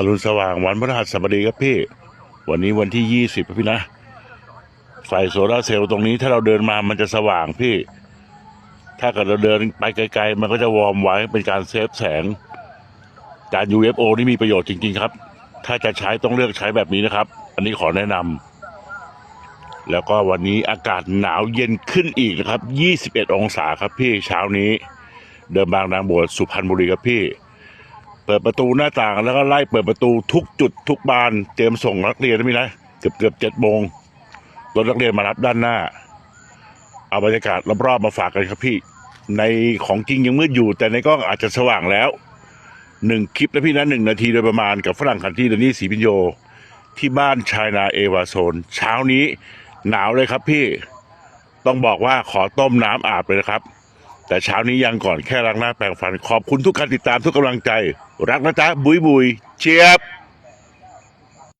อรุณสว่างวันพฤหัสบดีครับพี่ วันนี้วันที่ยี่สิบพี่นะ ไฟโซลาเซลล์ตรงนี้ถ้าเราเดินมามันจะสว่างพี่ ถ้าเกิดเราเดินไปไกลๆ มันก็จะวอร์มไว้เป็นการเซฟแสง การ UFO นี่มีประโยชน์จริง ๆ ครับ ถ้าจะใช้ต้องเลือกใช้แบบนี้นะครับ อันนี้ขอแนะนำแล้วก็วันนี้อากาศหนาวเย็นขึ้นอีกนะครับ 21 องศาครับพี่เช้านี้ เดินบางนางบวชสุพรรณบุรีครับพี่ ปิดประตูหน้าต่างแล้วก็ไล่เปิดประตูทุกจุดทุกบานเตรียมส่งนักเรียนนะพี่นะเกือบเกือบเจ็ดโมงรถนักเรียนมารับด้านหน้า เอาบรรยากาศรอบๆมาฝากกันครับพี่ ในของจริงยังมืดอยู่ แต่ในกล้องอาจจะสว่างแล้วหนึ่งคลิปนะพี่นะหนึ่งนาทีโดยประมาณกับฝรั่งคันที่เดนนี่สีพิญโย ที่บ้านชายนาเอวาโซน เช้านี้หนาวเลยครับพี่ ต้องบอกว่าขอต้มน้ำอาบเลยนะครับ แต่เช้านี้ยังก่อนแค่ล้างหน้าแปรงฟันขอบคุณทุกการติดตามทุกกำลังใจ รักนะจ๊ะบุยบุยเชียบ